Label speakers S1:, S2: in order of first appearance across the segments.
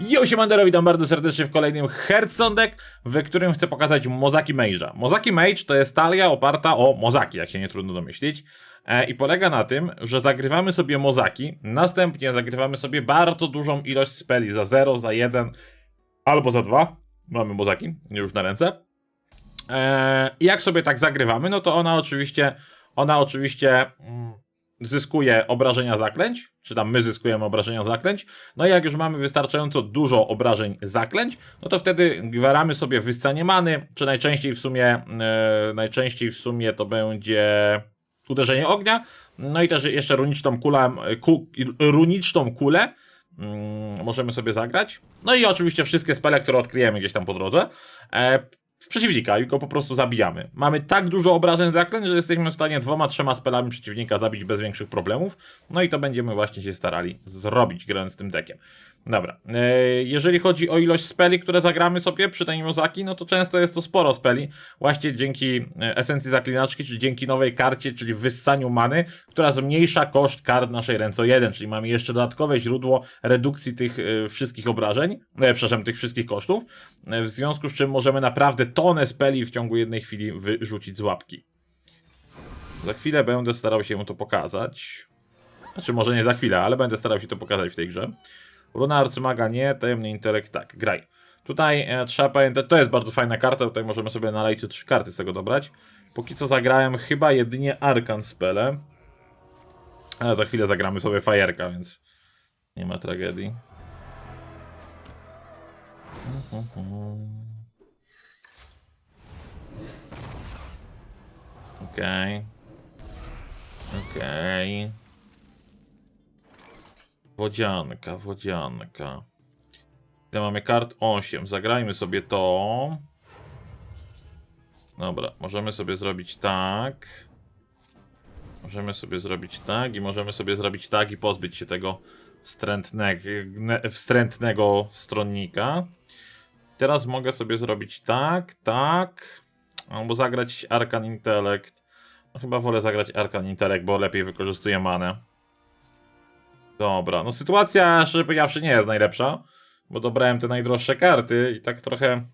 S1: Yo, siemandero, witam bardzo serdecznie w kolejnym Hearthstone Deck, w którym chcę pokazać Mozaki Mage'a. Mozaki Mage to jest talia oparta o Mozaki, jak się nie trudno domyślić. E, I polega na tym, że zagrywamy sobie Mozaki, następnie zagrywamy sobie bardzo dużą ilość speli za 0, za 1 albo za 2. Mamy Mozaki już na ręce. E, jak sobie tak zagrywamy, no to ona oczywiście, ona oczywiście mm, zyskuje obrażenia zaklęć, czy tam my zyskujemy obrażenia zaklęć. No i jak już mamy wystarczająco dużo obrażeń zaklęć, no to wtedy gwaramy sobie wyssanie many, czy najczęściej w sumie, e, najczęściej w sumie to będzie uderzenie ognia, no i też jeszcze runiczną kulę, ku, runiczną kulę mm, możemy sobie zagrać. No i oczywiście wszystkie spele, które odkryjemy gdzieś tam po drodze. E, w przeciwnika i go po prostu zabijamy. Mamy tak dużo obrażeń zaklęć, że jesteśmy w stanie dwoma, trzema spelami przeciwnika zabić bez większych problemów. No i to będziemy właśnie się starali zrobić, grając tym dekiem. Dobra. E, jeżeli chodzi o ilość speli, które zagramy sobie przy tej Mozaki, no to często jest to sporo speli. Właśnie dzięki e, esencji zaklinaczki, czyli dzięki nowej karcie, czyli wyssaniu many, która zmniejsza koszt kart naszej ręce o jeden, czyli mamy jeszcze dodatkowe źródło redukcji tych e, wszystkich obrażeń, przepraszam, tych wszystkich kosztów, w związku z czym możemy naprawdę tonę speli w ciągu jednej chwili wyrzucić z łapki. Za chwilę będę starał się to pokazać. Znaczy, może nie za chwilę, ale będę starał się to pokazać w tej grze. Runa Arcymaga nie, tajemny intelekt tak, graj. Tutaj e, trzeba pamiętać, to jest bardzo fajna karta, tutaj możemy sobie na lejcie trzy karty z tego dobrać. Póki co zagrałem chyba jedynie Arkan Spele. Ale za chwilę zagramy sobie Fajerka, więc nie ma tragedii. Okej. Okej. Wodzianka, wodzianka. Ile mamy kart? 8. Zagrajmy sobie to. Dobra, możemy sobie zrobić tak. Możemy sobie zrobić tak i możemy sobie zrobić tak i pozbyć się tego wstrętnego, wstrętnego stronnika. Teraz mogę sobie zrobić tak, tak. Albo zagrać Arkan Intellect. No chyba wolę zagrać Arkan Intellect, bo lepiej wykorzystuje manę. Dobra, no sytuacja, szczerze powiedziawszy, nie jest najlepsza, bo dobrałem te najdroższe karty i tak trochę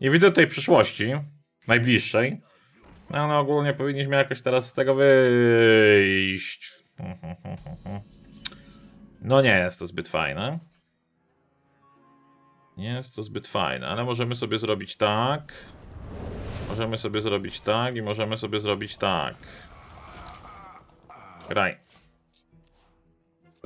S1: nie widzę tej przyszłości, najbliższej. No ale ogólnie powinniśmy jakoś teraz z tego wyjść. No nie jest to zbyt fajne. Nie jest to zbyt fajne, ale możemy sobie zrobić tak. Możemy sobie zrobić tak i możemy sobie zrobić tak. Graj.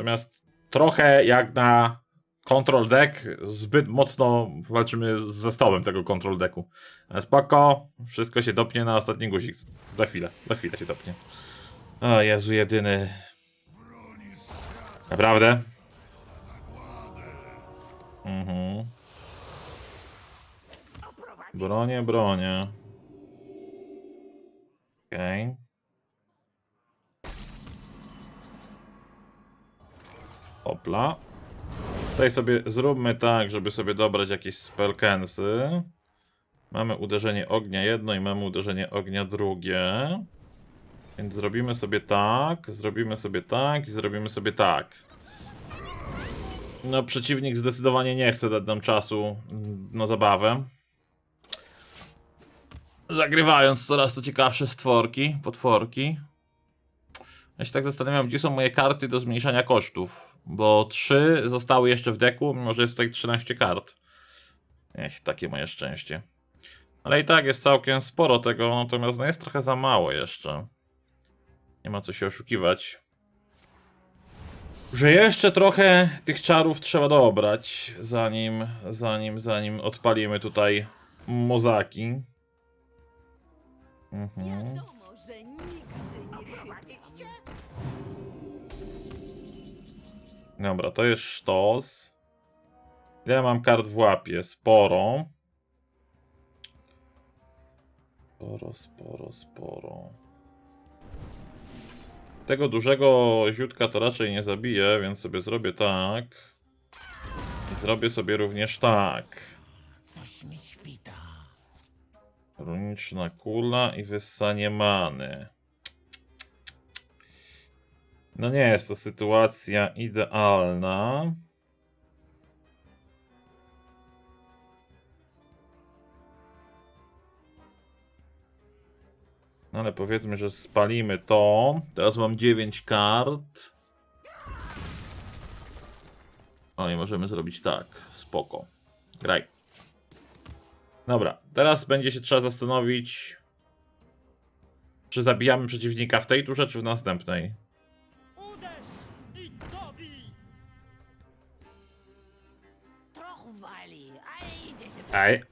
S1: Natomiast trochę jak na control deck, zbyt mocno walczymy z zestawem tego control decku. Ale Spoko, wszystko się dopnie na ostatni guzik. Za chwilę, za chwilę się dopnie. O Jezu, jedyny. Naprawdę? Mhm. Bronię, bronię. Okej. Okay. Opla. Tutaj sobie zróbmy tak, żeby sobie dobrać jakieś spellcancy. Mamy uderzenie ognia jedno i mamy uderzenie ognia drugie. Więc zrobimy sobie tak, zrobimy sobie tak i zrobimy sobie tak. No, przeciwnik zdecydowanie nie chce dać nam czasu na zabawę. Zagrywając coraz to ciekawsze stworki, potworki. Ja się tak zastanawiam, gdzie są moje karty do zmniejszania kosztów. Bo 3 zostały jeszcze w deku, mimo że jest tutaj 13 kart. Ech, takie moje szczęście. Ale i tak jest całkiem sporo tego, natomiast no jest trochę za mało jeszcze. Nie ma co się oszukiwać. Że jeszcze trochę tych czarów trzeba dobrać, zanim, zanim, zanim odpalimy tutaj mozaki. Mhm. Dobra, to jest sztos. Ile mam kart w łapie? Sporo. Sporo, sporo, sporo. Tego dużego ziutka to raczej nie zabiję, więc sobie zrobię tak. I zrobię sobie również tak.
S2: Coś mi świta.
S1: Runiczna kula i wyssanie many. No nie jest to sytuacja idealna. No ale powiedzmy, że spalimy to. Teraz mam 9 kart. O i możemy zrobić tak. Spoko. Graj. Dobra, teraz będzie się trzeba zastanowić, czy zabijamy przeciwnika w tej turze, czy w następnej.
S2: Uderz i dobij!
S3: Trochę wali, a idzie się
S1: Ej.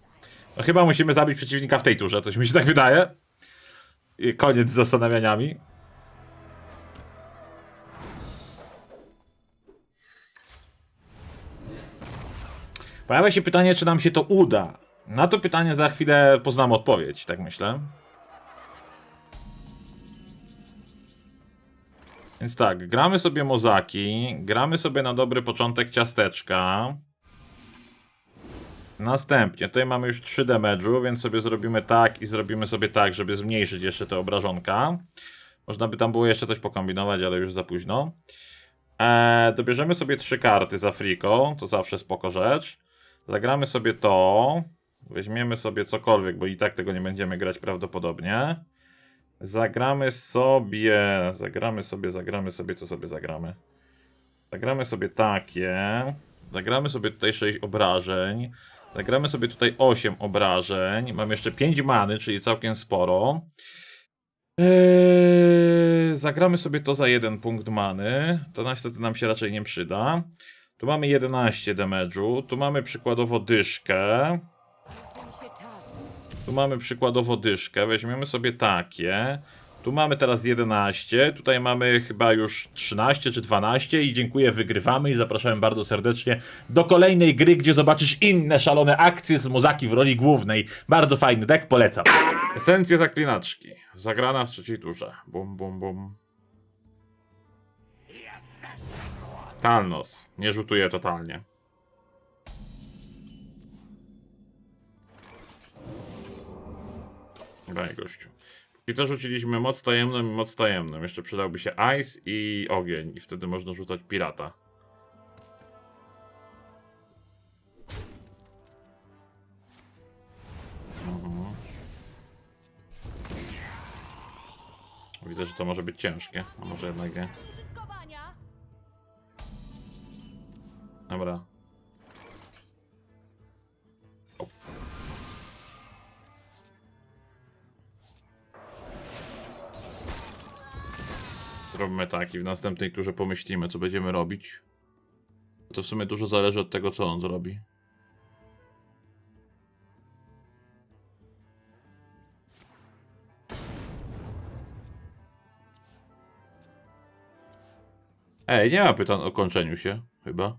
S1: No chyba musimy zabić przeciwnika w tej turze, coś mi się tak wydaje. I koniec z zastanawianiami. Pojawia się pytanie, czy nam się to uda. Na to pytanie za chwilę poznamy odpowiedź, tak myślę. Więc tak, gramy sobie mozaki, gramy sobie na dobry początek ciasteczka. Następnie, tutaj mamy już 3 damage'u, więc sobie zrobimy tak i zrobimy sobie tak, żeby zmniejszyć jeszcze te obrażonka. Można by tam było jeszcze coś pokombinować, ale już za późno. Eee, dobierzemy sobie trzy karty za friko, to zawsze spoko rzecz. Zagramy sobie to. Weźmiemy sobie cokolwiek, bo i tak tego nie będziemy grać prawdopodobnie. Zagramy sobie, zagramy sobie, zagramy sobie, co sobie zagramy. Zagramy sobie takie. Zagramy sobie tutaj 6 obrażeń. Zagramy sobie tutaj 8 obrażeń. Mam jeszcze 5 many, czyli całkiem sporo. Eee, zagramy sobie to za jeden punkt many. To niestety nam się raczej nie przyda. Tu mamy 11 damage'u. Tu mamy przykładowo dyszkę. Tu mamy przykładowo dyszkę. Weźmiemy sobie takie. Tu mamy teraz 11. Tutaj mamy chyba już 13 czy 12. I dziękuję, wygrywamy. I zapraszałem bardzo serdecznie do kolejnej gry, gdzie zobaczysz inne szalone akcje z Mozaki w roli głównej. Bardzo fajny deck, polecam. Esencja zaklinaczki. Zagrana w trzeciej turze. Bum, bum, bum. Talnos. Nie rzutuje totalnie. Daj gościu. I to rzuciliśmy moc tajemną i moc tajemną. Jeszcze przydałby się ice i ogień. I wtedy można rzucać pirata. Mhm. Widzę, że to może być ciężkie. A może jednak nie. Dobra. Zrobimy tak i w następnej turze pomyślimy, co będziemy robić. To w sumie dużo zależy od tego, co on zrobi. Ej, nie ma pytań o kończeniu się, chyba.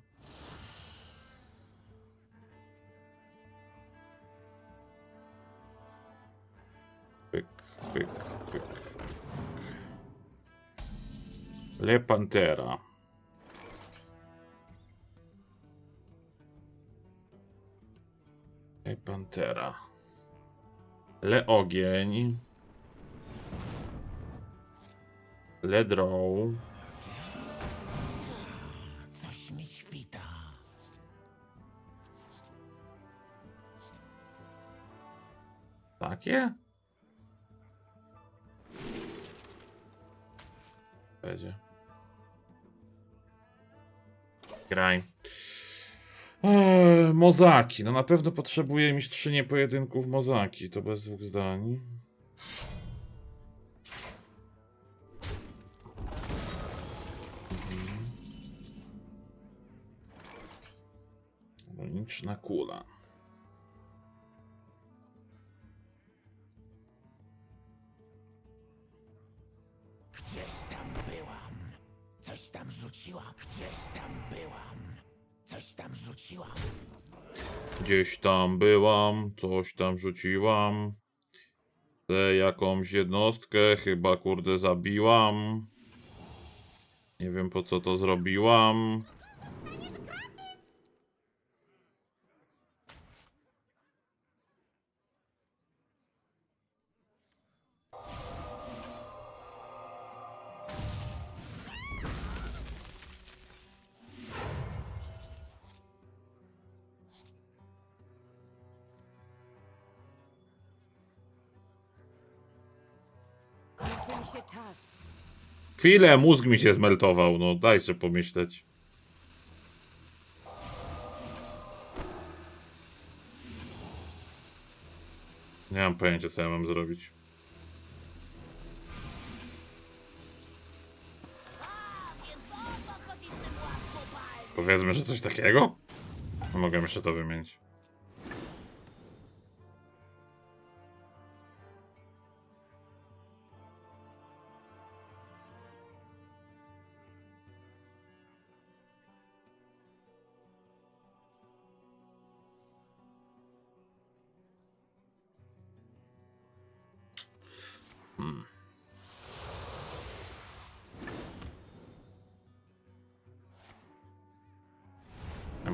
S1: Le Pantera. Le Pantera. Le Ogień. Le Draw.
S2: Coś mi świta.
S1: Takie? Będzie. Graj. Eee, mozaki. No na pewno potrzebuję mistrzynię pojedynków mozaki. To bez dwóch zdań. Ironiczna kula.
S2: Tam rzuciła. Gdzieś tam byłam. Coś tam rzuciłam.
S1: Gdzieś tam byłam, coś tam rzuciłam. Chcę jakąś jednostkę, chyba kurde zabiłam. Nie wiem po co to zrobiłam. Chwilę, mózg mi się zmeltował, no dajcie pomyśleć. Nie mam pojęcia, co ja mam zrobić. Powiedzmy, że coś takiego? Mogę jeszcze to wymienić.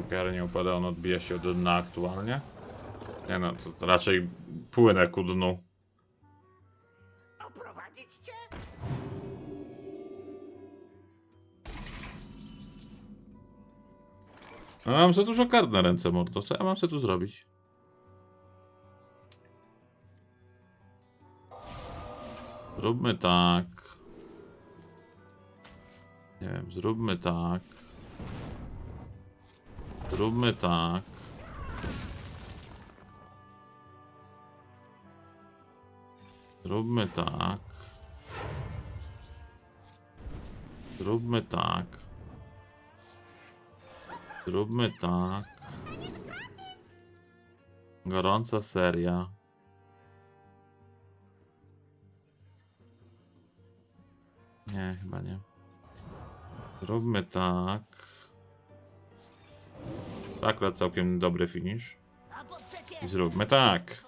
S1: MPR nie upada, on odbija się od dna aktualnie. Nie no, to raczej płynę ku dnu.
S2: Oprowadzić cię?
S1: No, mam za dużo kart na ręce, mordo. Co ja mam sobie tu zrobić? Zróbmy tak. Nie wiem, zróbmy tak. Zróbmy tak. Zróbmy tak. Zróbmy tak. Zróbmy tak. Gorąca seria. Nie, chyba nie. Zróbmy tak. Akurat całkiem dobry finish. I zróbmy tak.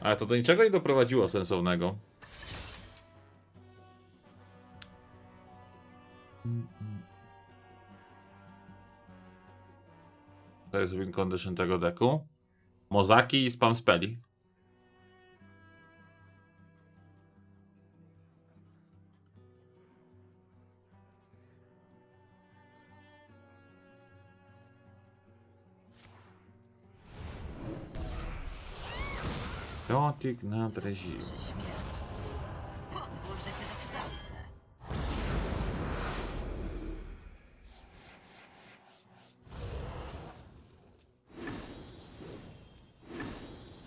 S1: Ale to do niczego nie doprowadziło sensownego. To jest win condition tego deku. Mozaki i spam speli. Piątik na dreził.
S3: pozwól, że cię dokształcę.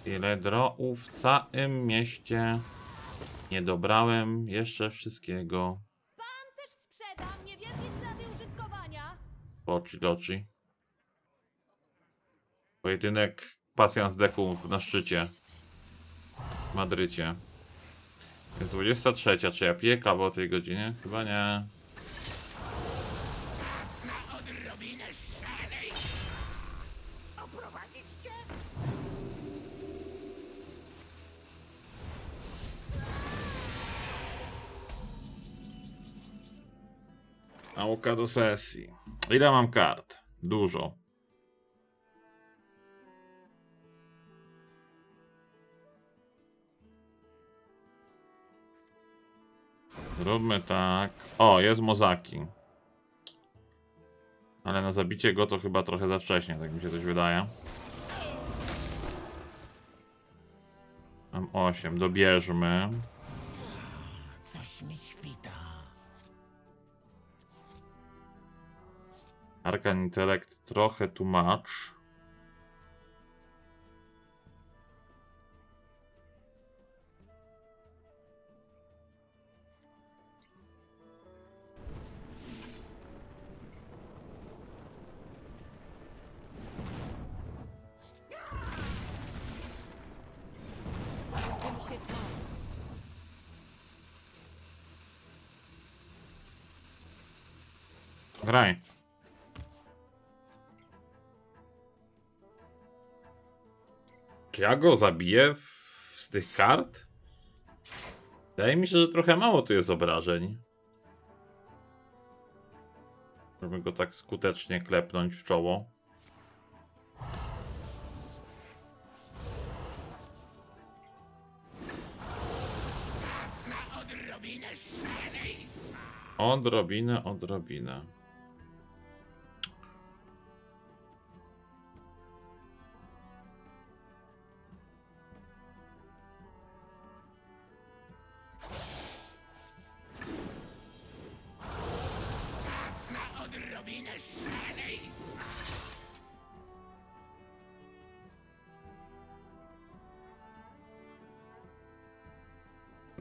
S1: Ile droów w całym mieście. Nie dobrałem jeszcze wszystkiego.
S3: Pancerz sprzedam, niewielkie ślady użytkowania.
S1: Oczy do oczy. Pojedynek pasjans deków na szczycie. W Madrycie. Jest 23. Czy ja piję kawę o tej godzinie? Chyba nie. Nauka do sesji. Ile mam kart? Dużo. Zróbmy tak. O, jest Mozaki. Ale na zabicie go to chyba trochę za wcześnie, tak mi się coś wydaje. Mam 8, dobierzmy.
S2: Coś mi świta.
S1: Arkan Intelekt trochę tłumacz. Graj. Czy ja go zabiję w- z tych kart? Wydaje mi się, że trochę mało tu jest obrażeń. Żeby go tak skutecznie klepnąć w czoło.
S2: Odrobinę!
S1: Odrobinę,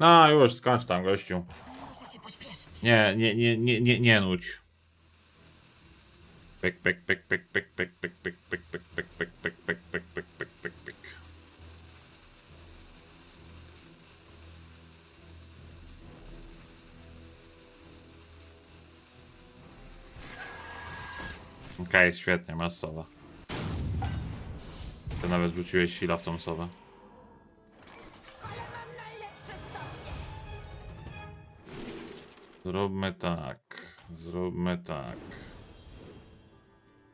S1: No już, skończ tam, gościu. Nie, nie, nie, nie, nie, nie nudź. Pyk, pyk, pyk, pyk, pyk, pyk, pyk, pyk, pyk, pyk, pyk, pyk, pyk, pyk, pyk, pyk, pyk, pyk, pyk. Okej, świetnie, masz sowę. Ty nawet rzuciłeś sila w tą sowę. Zróbmy tak. Zróbmy tak.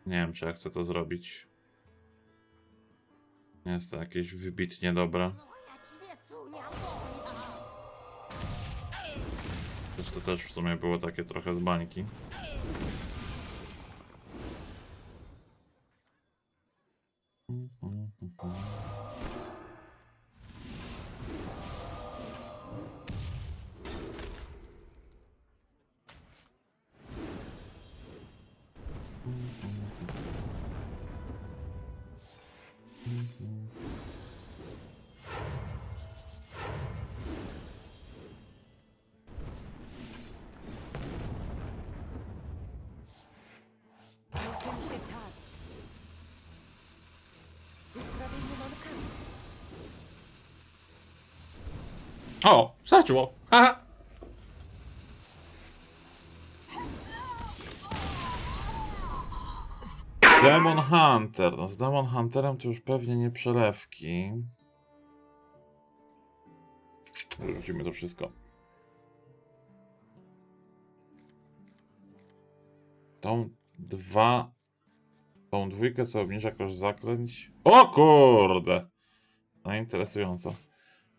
S1: Nie wiem, czy ja chcę to zrobić. Jest to jakieś wybitnie
S3: moja.
S1: Też to też w sumie było takie trochę z bańki. O! Starczyło! Haha! Demon Hunter. No z Demon Hunterem to już pewnie nie przelewki. Wrócimy to wszystko. Tą dwa... Tą dwójkę, co obniża koszt zaklęć. O kurde! No interesująco.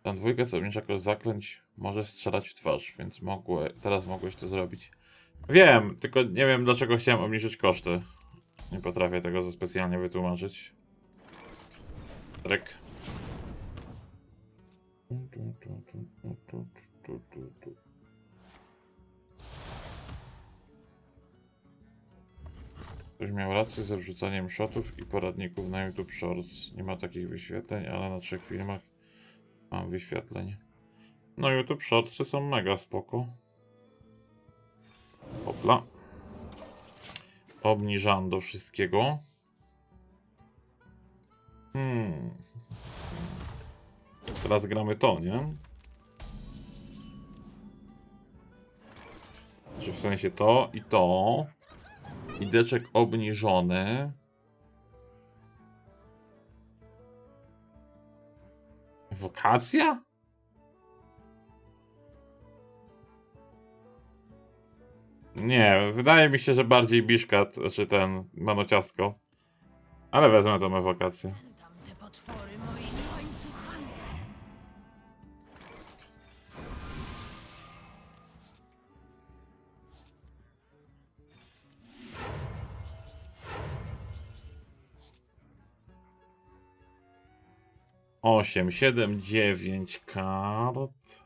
S1: Tę dwójkę, co obniża koszt zaklęć, może strzelać w twarz, więc mogłe, teraz mogłeś to zrobić. Wiem, tylko nie wiem dlaczego chciałem obniżyć koszty. Nie potrafię tego za specjalnie wytłumaczyć. Tryk. Ktoś miał rację ze wrzucaniem shotów i poradników na YouTube Shorts. Nie ma takich wyświetleń, ale na trzech filmach mam wyświetleń. No YouTube Shortsy są mega spoko. Hopla. Obniżam do wszystkiego. Hmm. Teraz gramy to, nie? Czy w sensie to i to. I deczek obniżony. Wokacja? Nie, wydaje mi się, że bardziej Biszkat, czy ten Manociastko. Ale wezmę tą ewokację. Osiem, siedem, dziewięć kart.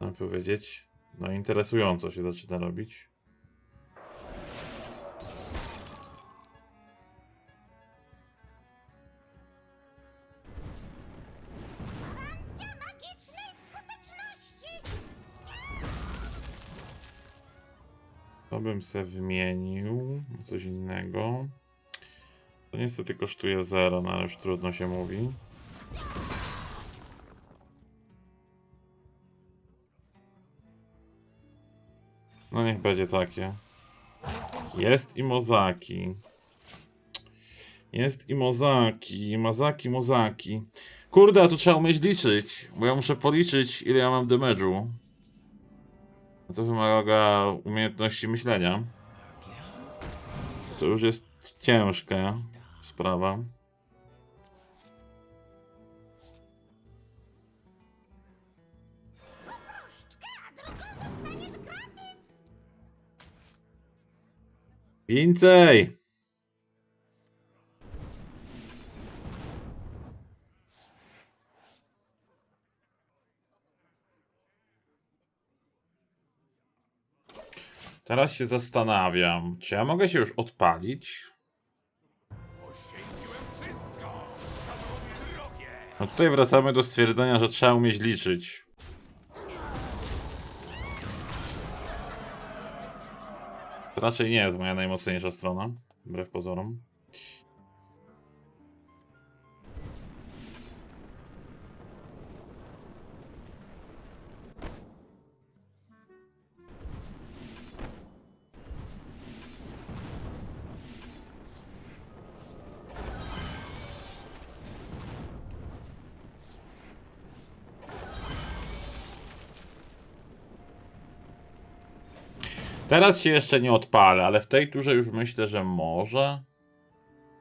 S1: Mam powiedzieć? No interesująco się zaczyna robić. To bym se wymienił coś innego. To niestety kosztuje 0, no ale już trudno się mówi. No niech będzie takie. Jest i Mozaki. Jest i Mozaki. Mazaki, Mozaki. Kurde, a tu trzeba umieć liczyć, bo ja muszę policzyć ile ja mam damage'u. To wymaga umiejętności myślenia. To już jest ciężka sprawa. Więcej! Teraz się zastanawiam, czy ja mogę się już odpalić? No tutaj wracamy do stwierdzenia, że trzeba umieć liczyć. Raczej nie jest moja najmocniejsza strona, wbrew pozorom. Teraz się jeszcze nie odpalę, ale w tej turze już myślę, że może.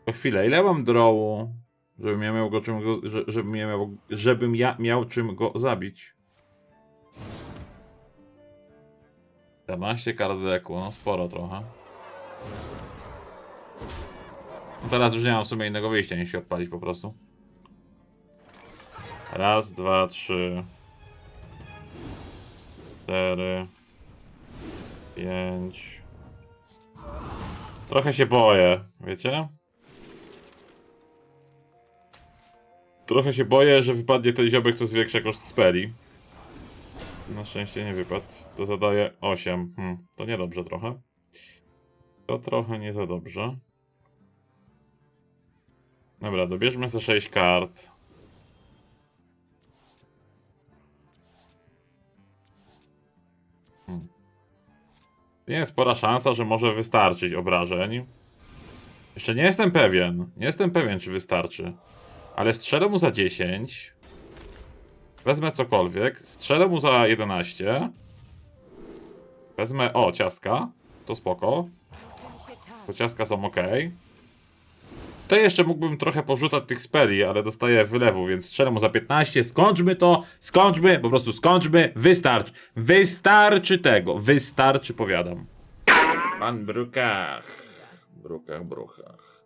S1: To chwilę, ile mam drołu, żebym ja miał go czym go, że- żebym ja miał, żebym ja miał czym go zabić? 14 kart deku, no sporo trochę. No teraz już nie mam w sumie innego wyjścia niż się odpalić po prostu. Raz, dwa, trzy. Cztery. Pięć. Trochę się boję, wiecie? Trochę się boję, że wypadnie ten ziomek, co zwiększa koszt speli. Na szczęście nie wypadł. To zadaje 8. Hmm, to niedobrze trochę. To trochę nie za dobrze. Dobra, dobierzmy sobie 6 kart. Jest spora szansa, że może wystarczyć obrażeń. Jeszcze nie jestem pewien. Nie jestem pewien, czy wystarczy. Ale strzelę mu za 10. Wezmę cokolwiek. Strzelę mu za 11. Wezmę. O, ciastka. To spoko. To ciastka są ok. Tutaj jeszcze mógłbym trochę porzucać tych speli, ale dostaję wylewu, więc strzelę mu za 15. Skończmy to, skończmy, po prostu skończmy. Wystarczy. Wystarczy tego. Wystarczy, powiadam. Pan Brukach. Brukach, bruchach.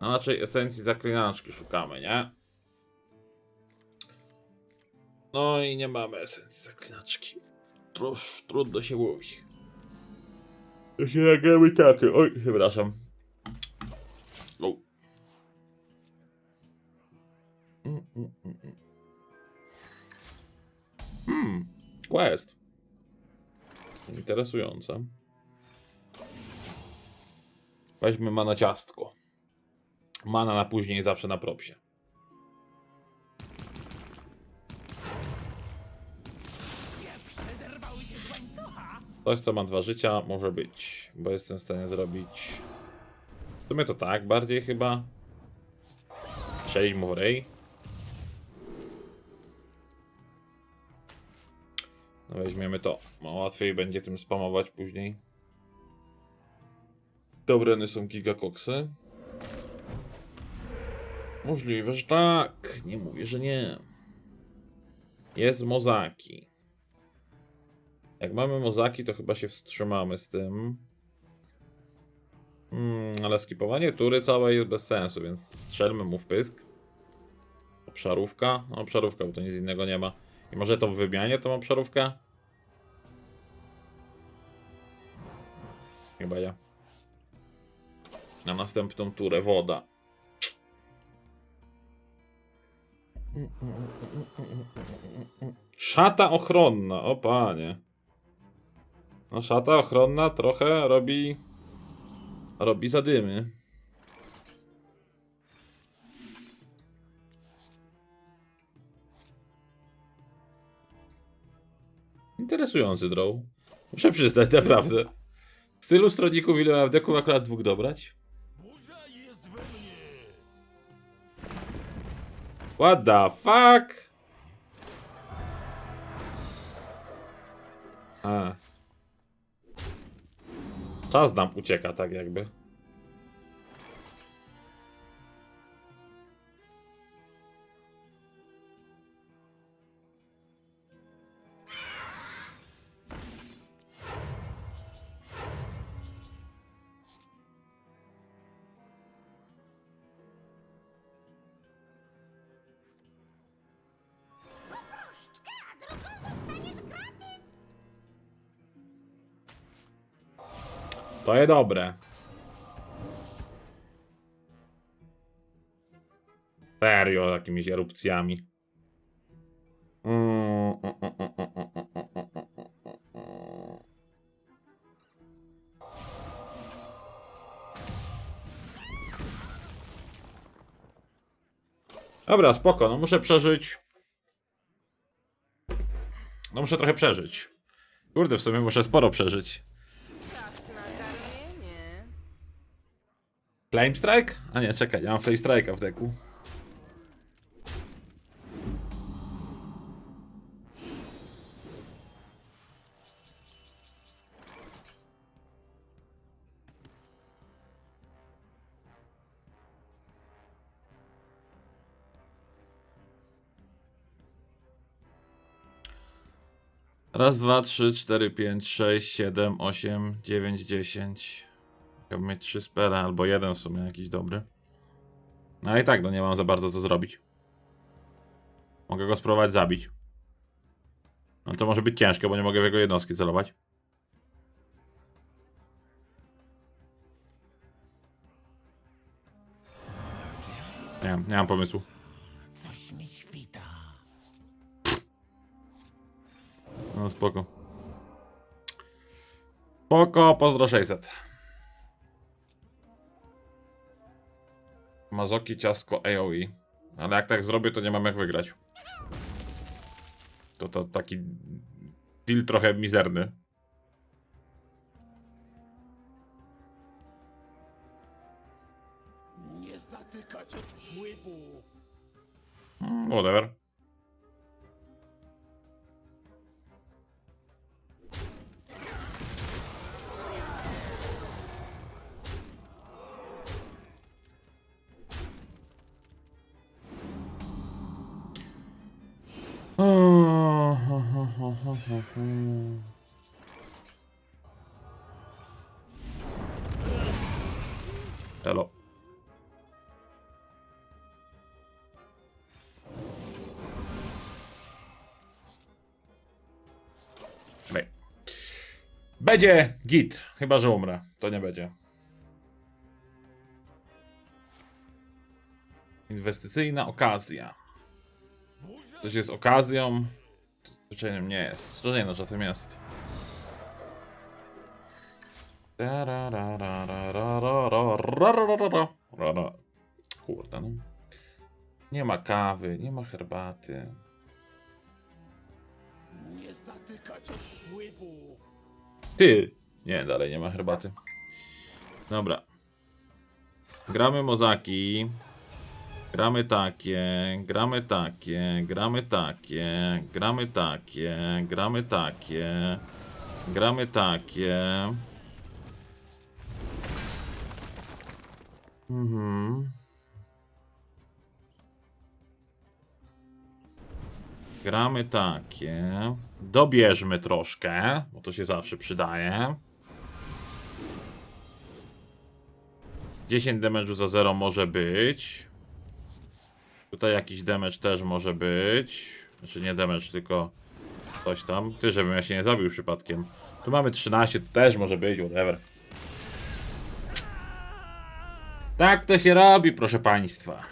S1: No raczej esencji zaklinaczki szukamy, nie? No i nie mamy esencji zaklinaczki. Trosz, trudno się mówi. To się nagramy takie. Oj, przepraszam. Quest. Interesujące. Weźmy mana ciastko. Mana na później, zawsze na propsie. Coś, co ma dwa życia, może być, bo jestem w stanie zrobić. W sumie to tak, bardziej chyba. Strzelić mu w rej. Weźmiemy to. No, łatwiej będzie tym spamować później. Dobre są gigakoksy. Możliwe, że tak. Nie mówię, że nie. Jest mozaki. Jak mamy mozaki, to chyba się wstrzymamy z tym. Hmm, ale skipowanie tury całej jest bez sensu, więc strzelmy mu w pysk. Obszarówka? No, obszarówka, bo to nic innego nie ma. I może to w wymianie tą obszarówkę? Chyba ja. Na następną turę woda. Szata ochronna, o panie. No szata ochronna trochę robi... Robi zadymy. Interesujący draw. Muszę przyznać, naprawdę. Z tylu stronników, ile mam w deku, akurat dwóch dobrać. What the fuck? A. Czas nam ucieka, tak jakby. ale dobre. Serio, jakimiś erupcjami. Mm. Dobra, spoko, no muszę przeżyć. No muszę trochę przeżyć. Kurde, w sumie muszę sporo przeżyć. Flame Strike? A nie, czekaj, ja mam Flame Strike'a w deku. Raz, dwa, trzy, cztery, pięć, sześć, siedem, osiem, dziewięć, dziesięć. Chciałbym mieć trzy spele, albo jeden w sumie jakiś dobry. No ale i tak, no nie mam za bardzo co zrobić. Mogę go spróbować zabić. No to może być ciężkie, bo nie mogę w jego jednostki celować. Nie, wiem, nie mam pomysłu.
S2: Coś mi świta.
S1: No spoko. Spoko, pozdro 600. Mazoki, ciastko, AOE. Ale jak tak zrobię, to nie mam jak wygrać. To to taki deal trochę mizerny.
S2: Nie zatykać odpływu.
S1: Mm, Whatever. Hello. Okej. Będzie git. Chyba, że umrę. To nie będzie. Inwestycyjna okazja. Coś jest okazją. To Zwyczajnie nie jest. Zwyczajnie no czasem jest. Kurde no. Nie ma kawy, nie ma herbaty.
S2: Nie zatykać odpływu.
S1: Ty! Nie, dalej nie ma herbaty. Dobra. Gramy mozaki. Gramy takie, gramy takie, gramy takie, gramy takie, gramy takie, gramy takie. Mhm. Gramy takie. Dobierzmy troszkę, bo to się zawsze przydaje. 10 damage'u za 0 może być. Tutaj jakiś damage też może być. Znaczy nie damage, tylko coś tam. Ty, żebym ja się nie zabił przypadkiem. Tu mamy 13, to też może być, whatever. Tak to się robi, proszę państwa.